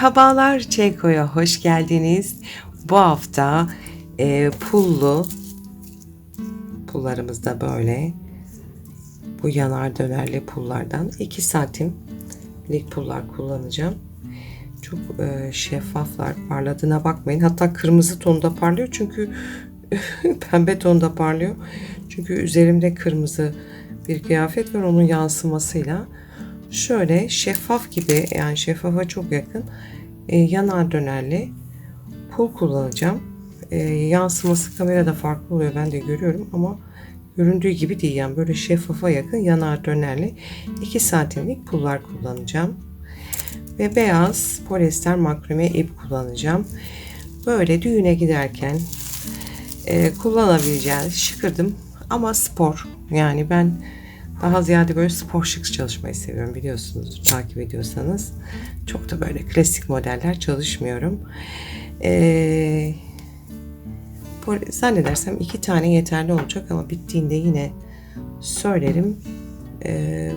Merhabalar Çeko'ya hoş geldiniz. Bu hafta e, pullu pullarımız da böyle. Bu yanar dönerli pullardan 2 santimlik pullar kullanacağım. Çok e, şeffaflar. Parladığına bakmayın. Hatta kırmızı tonda parlıyor çünkü pembe tonda parlıyor. Çünkü üzerimde kırmızı bir kıyafet var onun yansımasıyla şöyle şeffaf gibi yani şeffafa çok yakın e, yanar dönerli pul kullanacağım. E, yansıması kamerada farklı oluyor ben de görüyorum ama göründüğü gibi değil yani böyle şeffafa yakın yanar dönerli 2 santimlik pullar kullanacağım. Ve beyaz polyester makrame ip kullanacağım. Böyle düğüne giderken e, kullanabileceğiniz şıkırdım ama spor. Yani ben daha ziyade böyle spor şık çalışmayı seviyorum biliyorsunuz takip ediyorsanız. Çok da böyle klasik modeller çalışmıyorum. Ee, zannedersem iki tane yeterli olacak ama bittiğinde yine söylerim. Ee,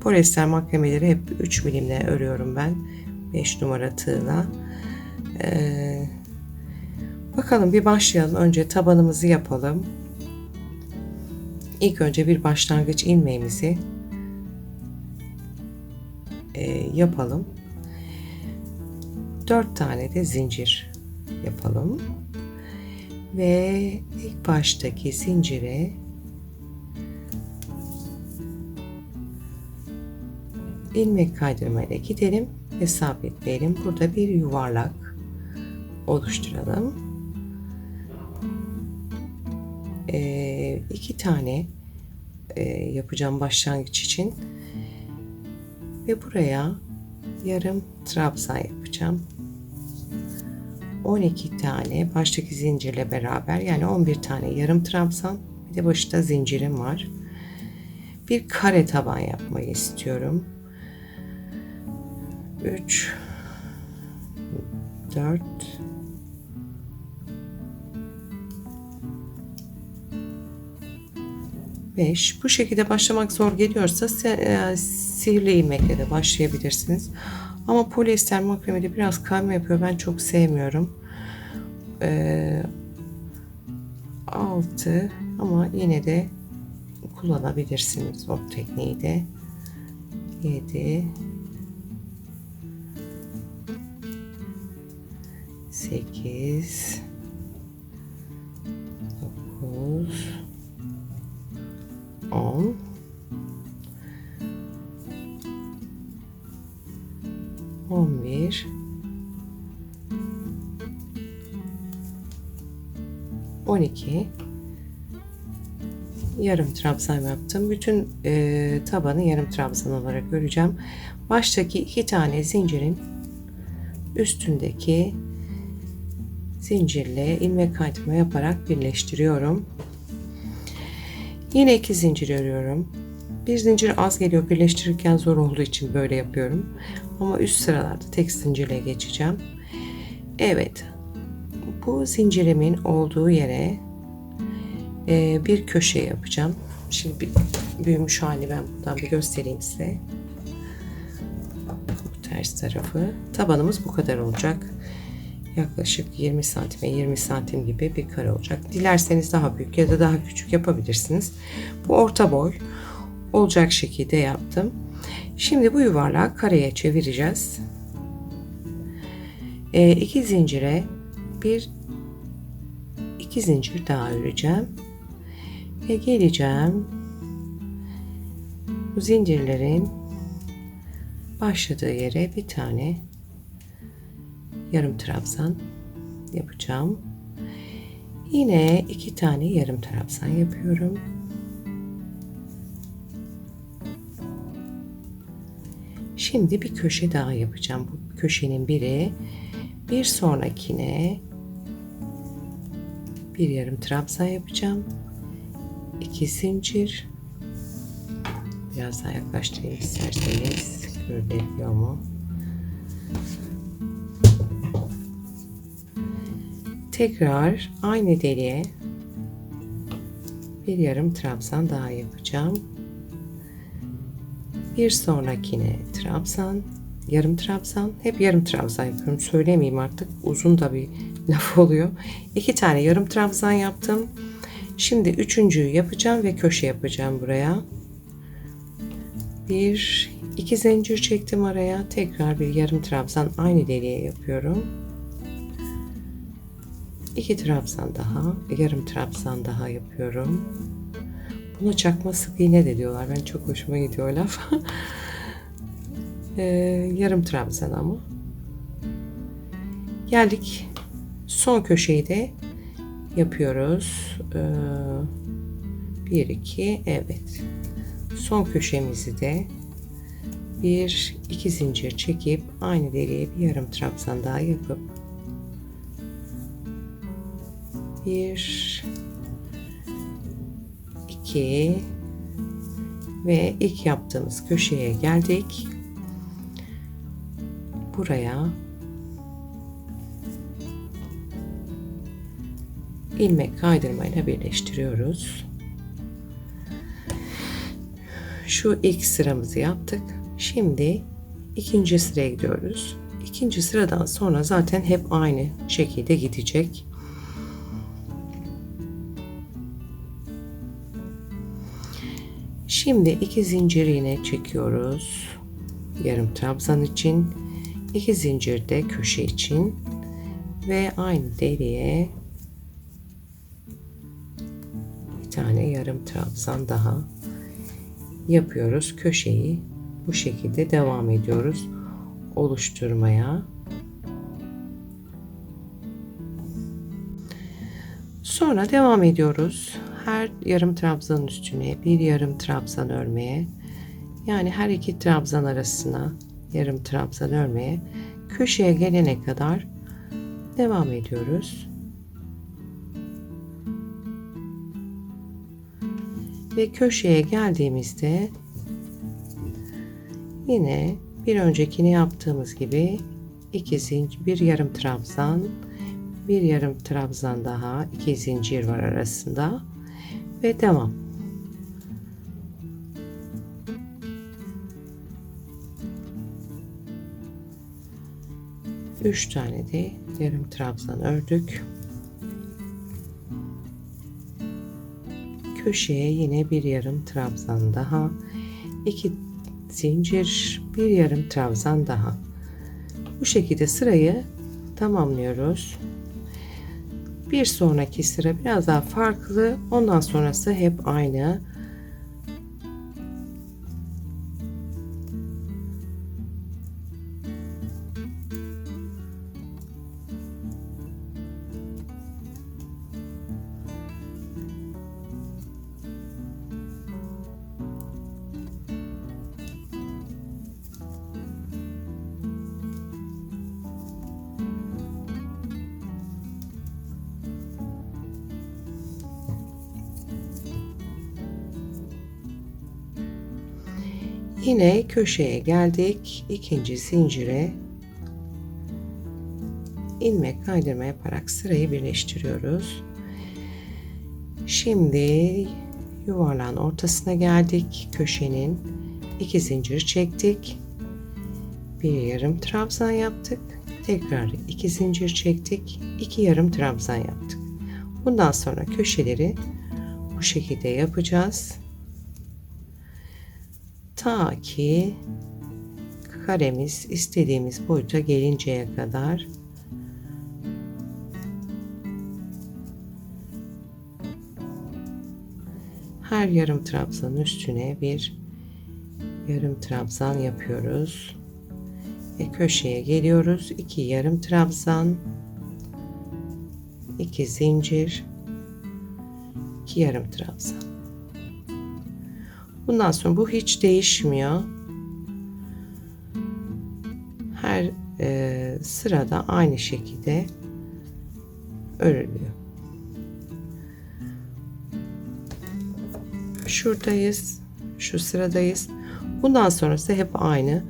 polyester makrameleri hep 3 milimle örüyorum ben. 5 numara tığla. Ee, bakalım bir başlayalım. Önce tabanımızı yapalım. İlk önce bir başlangıç ilmeğimizi e, yapalım. 4 tane de zincir yapalım. Ve ilk baştaki zincire ilmek kaydırmayla gidelim ve sabitleyelim. Burada bir yuvarlak oluşturalım. E, iki tane e, yapacağım başlangıç için. Ve buraya yarım trabzan yapacağım. 12 tane baştaki zincirle beraber yani 11 tane yarım trabzan bir de başta zincirim var. Bir kare taban yapmayı istiyorum. 3 4 5. Bu şekilde başlamak zor geliyorsa e, sihirli ilmekle de başlayabilirsiniz. Ama polyester makramede biraz kayma yapıyor. Ben çok sevmiyorum. E, 6 ama yine de kullanabilirsiniz o tekniği de. 7 8 yarım trabzan yaptım. Bütün e, tabanı yarım trabzan olarak öreceğim. Baştaki iki tane zincirin üstündeki zincirle ilmek kaydırma yaparak birleştiriyorum. Yine iki zincir örüyorum. Bir zincir az geliyor birleştirirken zor olduğu için böyle yapıyorum. Ama üst sıralarda tek zincirle geçeceğim. Evet. Bu zincirimin olduğu yere e, bir köşe yapacağım. Şimdi büyümüş hali ben buradan bir göstereyim size. Bu ters tarafı. Tabanımız bu kadar olacak yaklaşık 20 santime 20 santim gibi bir kare olacak. Dilerseniz daha büyük ya da daha küçük yapabilirsiniz. Bu orta boy olacak şekilde yaptım. Şimdi bu yuvarlağı kareye çevireceğiz. E, iki zincire bir iki zincir daha öreceğim ve geleceğim bu zincirlerin başladığı yere bir tane yarım trabzan yapacağım. Yine iki tane yarım trabzan yapıyorum. Şimdi bir köşe daha yapacağım. Bu köşenin biri bir sonrakine bir yarım trabzan yapacağım. İki zincir. Biraz daha yaklaştırayım isterseniz. Görülebiliyor mu? tekrar aynı deliğe bir yarım trabzan daha yapacağım. Bir sonrakine trabzan, yarım trabzan. Hep yarım trabzan yapıyorum. Söylemeyeyim artık. Uzun da bir laf oluyor. İki tane yarım trabzan yaptım. Şimdi üçüncüyü yapacağım ve köşe yapacağım buraya. Bir, iki zincir çektim araya. Tekrar bir yarım trabzan aynı deliğe yapıyorum. İki trabzan daha, yarım trabzan daha yapıyorum. Buna çakma sık iğne de diyorlar. Ben çok hoşuma gidiyor laf. Ee, yarım trabzan ama. Geldik. Son köşeyi de yapıyoruz. Ee, bir iki evet. Son köşemizi de bir iki zincir çekip aynı deliğe bir yarım trabzan daha yapıp bir iki ve ilk yaptığımız köşeye geldik. Buraya ilmek kaydırmayla birleştiriyoruz. Şu ilk sıramızı yaptık. Şimdi ikinci sıraya gidiyoruz. İkinci sıradan sonra zaten hep aynı şekilde gidecek. Şimdi iki zincir iğne çekiyoruz. Yarım trabzan için, iki zincir de köşe için ve aynı deliğe trabzan daha yapıyoruz. Köşeyi bu şekilde devam ediyoruz oluşturmaya. Sonra devam ediyoruz. Her yarım trabzan üstüne bir yarım trabzan örmeye yani her iki trabzan arasına yarım trabzan örmeye köşeye gelene kadar devam ediyoruz. Ve köşeye geldiğimizde yine bir öncekini yaptığımız gibi iki zincir, bir yarım trabzan, bir yarım trabzan daha, iki zincir var arasında ve devam. Üç tane de yarım trabzan ördük. Köşeye yine bir yarım trabzan daha, iki zincir, bir yarım trabzan daha. Bu şekilde sırayı tamamlıyoruz. Bir sonraki sıra biraz daha farklı. Ondan sonrası hep aynı. Yine köşeye geldik. İkinci zincire ilmek kaydırma yaparak sırayı birleştiriyoruz. Şimdi yuvarlağın ortasına geldik. Köşenin iki zincir çektik. Bir yarım trabzan yaptık. Tekrar iki zincir çektik. iki yarım trabzan yaptık. Bundan sonra köşeleri bu şekilde yapacağız ta ki karemiz istediğimiz boyuta gelinceye kadar her yarım trabzan üstüne bir yarım trabzan yapıyoruz ve köşeye geliyoruz. İki yarım trabzan iki zincir iki yarım trabzan Bundan sonra bu hiç değişmiyor. Her e, sırada aynı şekilde örülüyor. Şuradayız. Şu sıradayız. Bundan sonrası hep aynı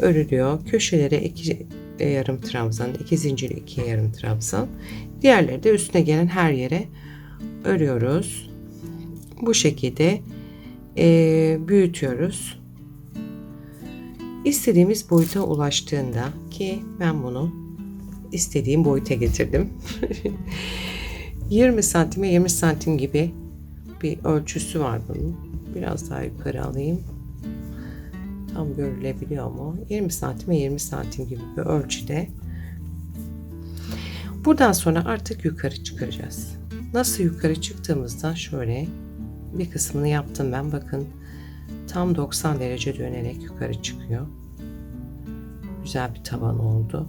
örülüyor. Köşelere iki e, yarım trabzan, iki zincir, iki yarım trabzan. Diğerleri de üstüne gelen her yere örüyoruz. Bu şekilde e, büyütüyoruz. istediğimiz boyuta ulaştığında ki ben bunu istediğim boyuta getirdim. 20 santime 20 santim gibi bir ölçüsü var bunun. Biraz daha yukarı alayım. Tam görülebiliyor mu? 20 santime 20 santim gibi bir ölçüde. Buradan sonra artık yukarı çıkaracağız. Nasıl yukarı çıktığımızda şöyle bir kısmını yaptım ben. Bakın tam 90 derece dönerek yukarı çıkıyor. Güzel bir tavan oldu.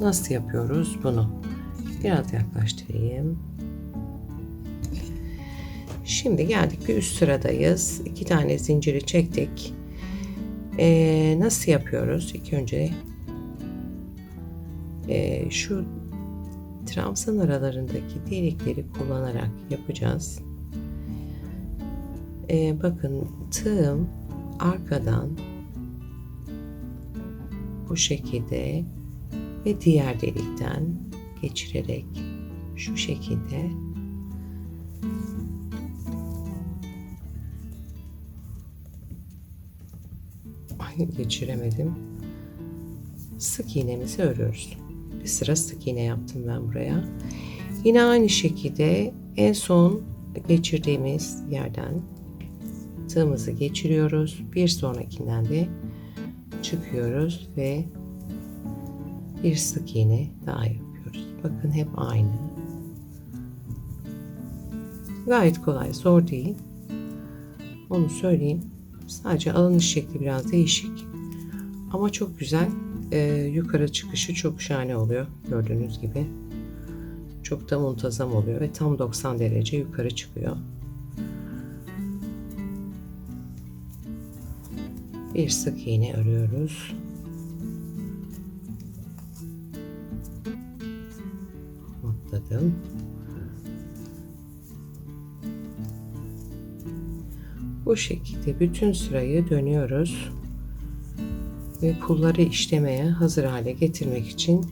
Nasıl yapıyoruz bunu? Biraz yaklaştırayım. Şimdi geldik bir üst sıradayız. İki tane zinciri çektik. Ee, nasıl yapıyoruz? İlk önce e, şu trabzan aralarındaki delikleri kullanarak yapacağız. Ee, bakın tığım arkadan bu şekilde ve diğer delikten geçirerek şu şekilde geçiremedim. Sık iğnemizi örüyoruz. Bir sıra sık iğne yaptım ben buraya. Yine aynı şekilde en son geçirdiğimiz yerden tığımızı geçiriyoruz. Bir sonrakinden de çıkıyoruz ve bir sık iğne daha yapıyoruz. Bakın hep aynı. Gayet kolay, zor değil. Onu söyleyeyim. Sadece alınış şekli biraz değişik. Ama çok güzel. Ee, yukarı çıkışı çok şahane oluyor. Gördüğünüz gibi. Çok da muntazam oluyor ve tam 90 derece yukarı çıkıyor. Bir sık iğne örüyoruz. Atladım. Bu şekilde bütün sırayı dönüyoruz ve pulları işlemeye hazır hale getirmek için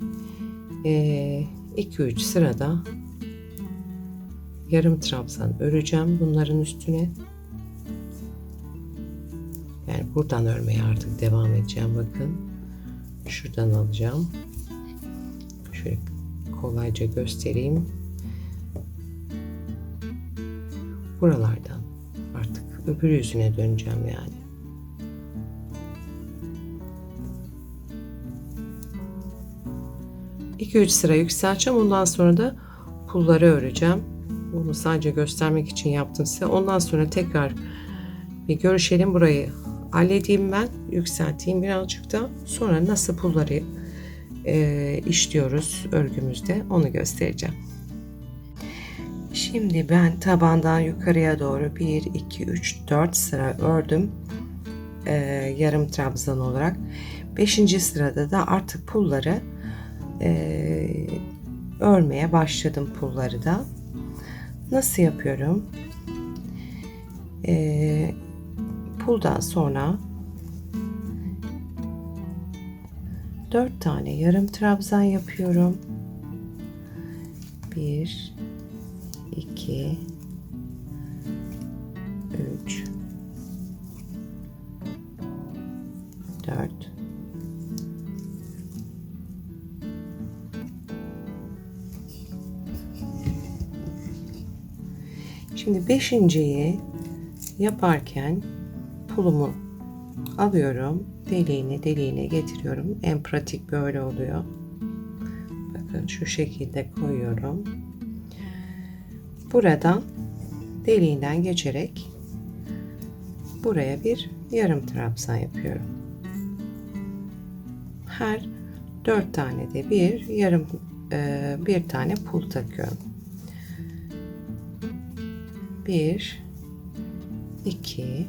2-3 sırada yarım trabzan öreceğim bunların üstüne. Yani buradan örmeye artık devam edeceğim bakın. Şuradan alacağım. Şöyle kolayca göstereyim. Buralardan artık öbür yüzüne döneceğim yani. İki üç sıra yükselteceğim. Ondan sonra da pulları öreceğim. Bunu sadece göstermek için yaptım size. Ondan sonra tekrar bir görüşelim burayı halledeyim ben. Yükselteyim birazcık da. Sonra nasıl pulları e, işliyoruz örgümüzde onu göstereceğim. Şimdi ben tabandan yukarıya doğru 1, 2, 3, 4 sıra ördüm. Ee, yarım trabzan olarak. 5. sırada da artık pulları e, örmeye başladım pulları da. Nasıl yapıyorum? E, puldan sonra 4 tane yarım trabzan yapıyorum. 1 2 3 4 Şimdi beşinciyi yaparken pulumu alıyorum. Deliğine deliğine getiriyorum. En pratik böyle oluyor. Bakın şu şekilde koyuyorum. Buradan deliğinden geçerek buraya bir yarım trabzan yapıyorum. Her dört tane de bir yarım e, bir tane pul takıyorum. Bir, iki,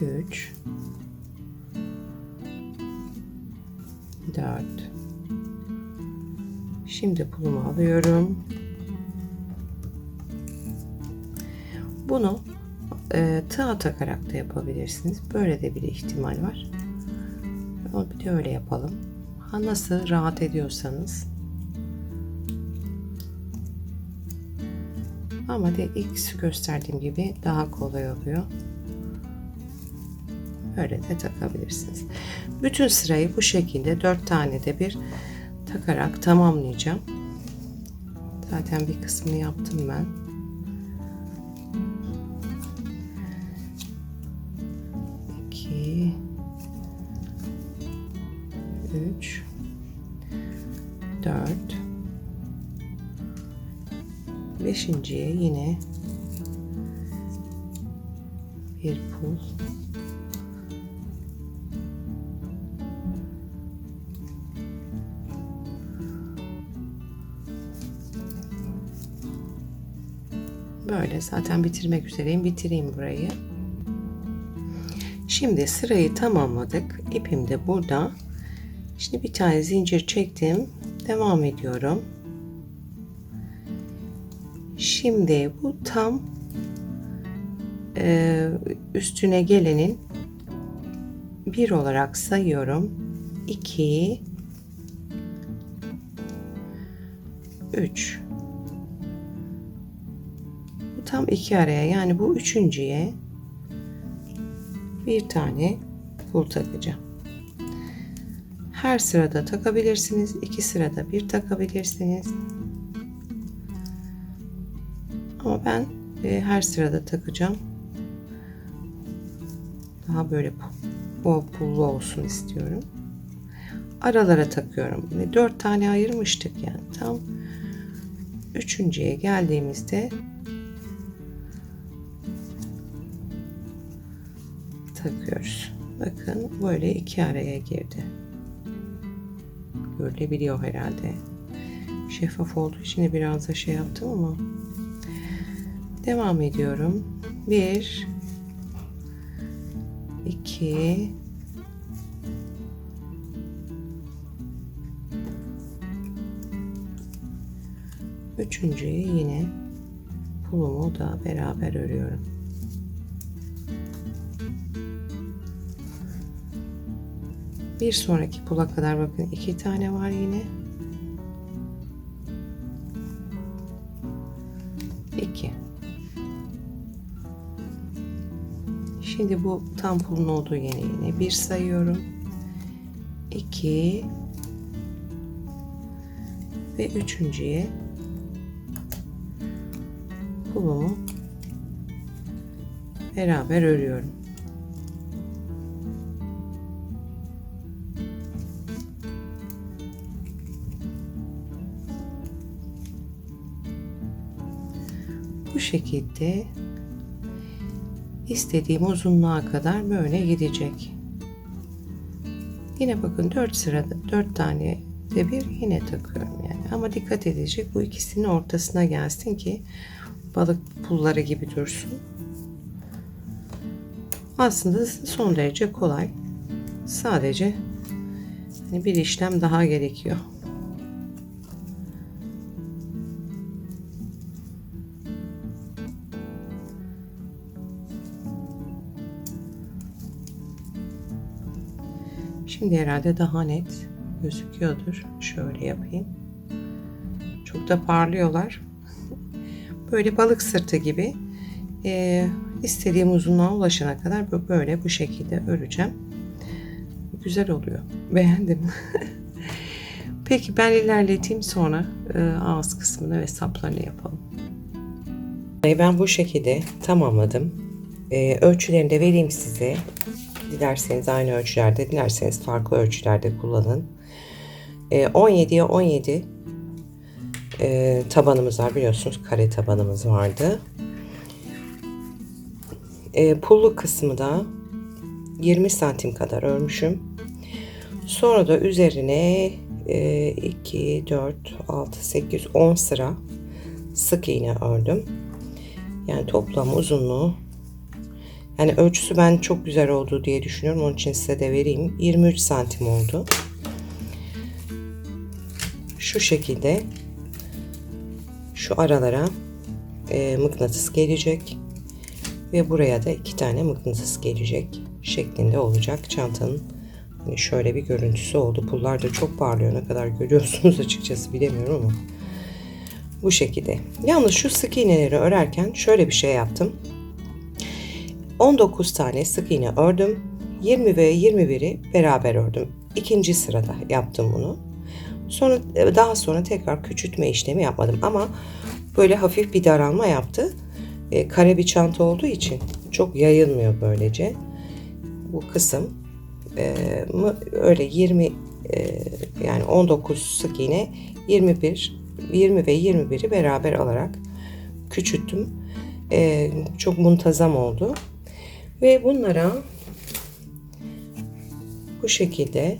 üç, dört. Şimdi pulumu alıyorum. Bunu e, tığa takarak da yapabilirsiniz. Böyle de bir ihtimal var. Ama bir de öyle yapalım. Ha nasıl rahat ediyorsanız Ama de ilk gösterdiğim gibi daha kolay oluyor. Böyle de takabilirsiniz. Bütün sırayı bu şekilde dört tane de bir takarak tamamlayacağım. Zaten bir kısmını yaptım ben. Bir pul Böyle zaten bitirmek üzereyim. Bitireyim burayı. Şimdi sırayı tamamladık. İpim de burada. Şimdi bir tane zincir çektim. Devam ediyorum. Şimdi bu tam üstüne gelenin bir olarak sayıyorum. 2 3 bu tam iki araya yani bu üçüncüye bir tane pul takacağım. Her sırada takabilirsiniz. iki sırada bir takabilirsiniz. Ama ben e, her sırada takacağım. Daha böyle bol pullu olsun istiyorum. Aralara takıyorum. Ve dört tane ayırmıştık yani. Tam üçüncüye geldiğimizde takıyoruz. Bakın böyle iki araya girdi. Görülebiliyor herhalde. Şeffaf olduğu için biraz da şey yaptım ama. Devam ediyorum. Bir, iki, üçüncüyü yine pulumu da beraber örüyorum. Bir sonraki pula kadar bakın iki tane var yine. Şimdi bu tam olduğu yine yine bir sayıyorum. İki ve üçüncüye pulumu beraber örüyorum. bu şekilde istediğim uzunluğa kadar böyle gidecek. Yine bakın 4 sırada 4 tane de bir yine takıyorum yani. Ama dikkat edecek bu ikisinin ortasına gelsin ki balık pulları gibi dursun. Aslında son derece kolay. Sadece hani bir işlem daha gerekiyor. Şimdi herhalde daha net gözüküyordur. Şöyle yapayım. Çok da parlıyorlar. Böyle balık sırtı gibi e, istediğim uzunluğa ulaşana kadar böyle bu şekilde öreceğim. Güzel oluyor. Beğendim. Peki ben ilerleteyim sonra e, ağız kısmını ve saplarını yapalım. Ben bu şekilde tamamladım. E, ölçülerini de vereyim size. Dilerseniz aynı ölçülerde, dilerseniz farklı ölçülerde kullanın. E, 17'ye 17 e, tabanımız var biliyorsunuz. Kare tabanımız vardı. E, pullu kısmı da 20 santim kadar örmüşüm. Sonra da üzerine e, 2, 4, 6, 8, 10 sıra sık iğne ördüm. Yani toplam uzunluğu yani ölçüsü ben çok güzel oldu diye düşünüyorum. Onun için size de vereyim. 23 santim oldu. Şu şekilde şu aralara e, mıknatıs gelecek ve buraya da iki tane mıknatıs gelecek şeklinde olacak çantanın hani şöyle bir görüntüsü oldu. Pullar da çok parlıyor. Ne kadar görüyorsunuz açıkçası bilemiyorum ama Bu şekilde. Yalnız şu sık iğneleri örerken şöyle bir şey yaptım. 19 tane sık iğne ördüm. 20 ve 21'i beraber ördüm. İkinci sırada yaptım bunu. Sonra daha sonra tekrar küçültme işlemi yapmadım ama böyle hafif bir daralma yaptı. E, kare bir çanta olduğu için çok yayılmıyor böylece. Bu kısım e, mı öyle 20 e, yani 19 sık iğne 21 20 ve 21'i beraber alarak küçülttüm. E, çok muntazam oldu. Ve bunlara bu şekilde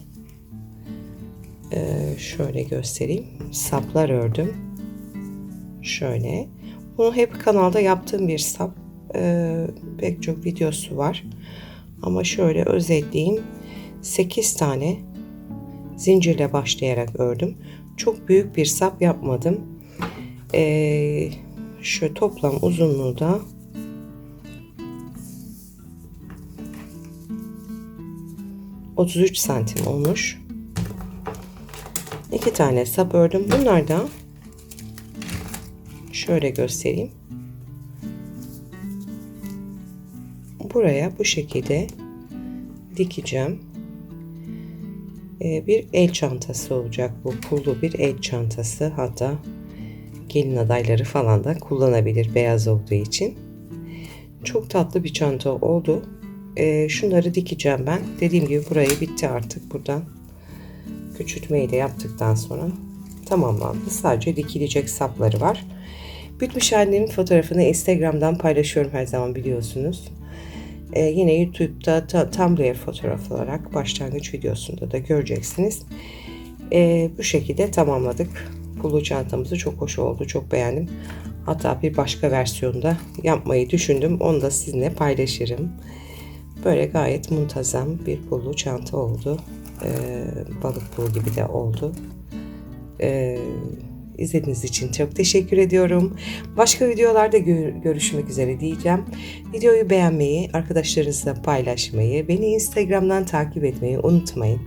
e, şöyle göstereyim. Saplar ördüm. Şöyle. Bunu hep kanalda yaptığım bir sap. E, pek çok videosu var. Ama şöyle özetleyeyim. 8 tane zincirle başlayarak ördüm. Çok büyük bir sap yapmadım. E, şu toplam uzunluğu da 33 santim olmuş. İki tane sap ördüm. Bunlar da şöyle göstereyim. Buraya bu şekilde dikeceğim. Ee, bir el çantası olacak bu. Pullu bir el çantası. Hatta gelin adayları falan da kullanabilir beyaz olduğu için. Çok tatlı bir çanta oldu. Ee, şunları dikeceğim ben. Dediğim gibi burayı bitti artık buradan. Küçültmeyi de yaptıktan sonra tamamlandı. Sadece dikilecek sapları var. Bitmiş annemin fotoğrafını Instagram'dan paylaşıyorum her zaman biliyorsunuz. Ee, yine YouTube'da ta, Tumblr fotoğraf olarak başlangıç videosunda da göreceksiniz. Ee, bu şekilde tamamladık. Pulu çantamızı çok hoş oldu. Çok beğendim. Hatta bir başka versiyonda yapmayı düşündüm. Onu da sizinle paylaşırım. Böyle gayet muntazam bir pullu çanta oldu. Ee, balık pulu gibi de oldu. Ee, izlediğiniz için çok teşekkür ediyorum. Başka videolarda gör- görüşmek üzere diyeceğim. Videoyu beğenmeyi, arkadaşlarınızla paylaşmayı, beni Instagram'dan takip etmeyi unutmayın.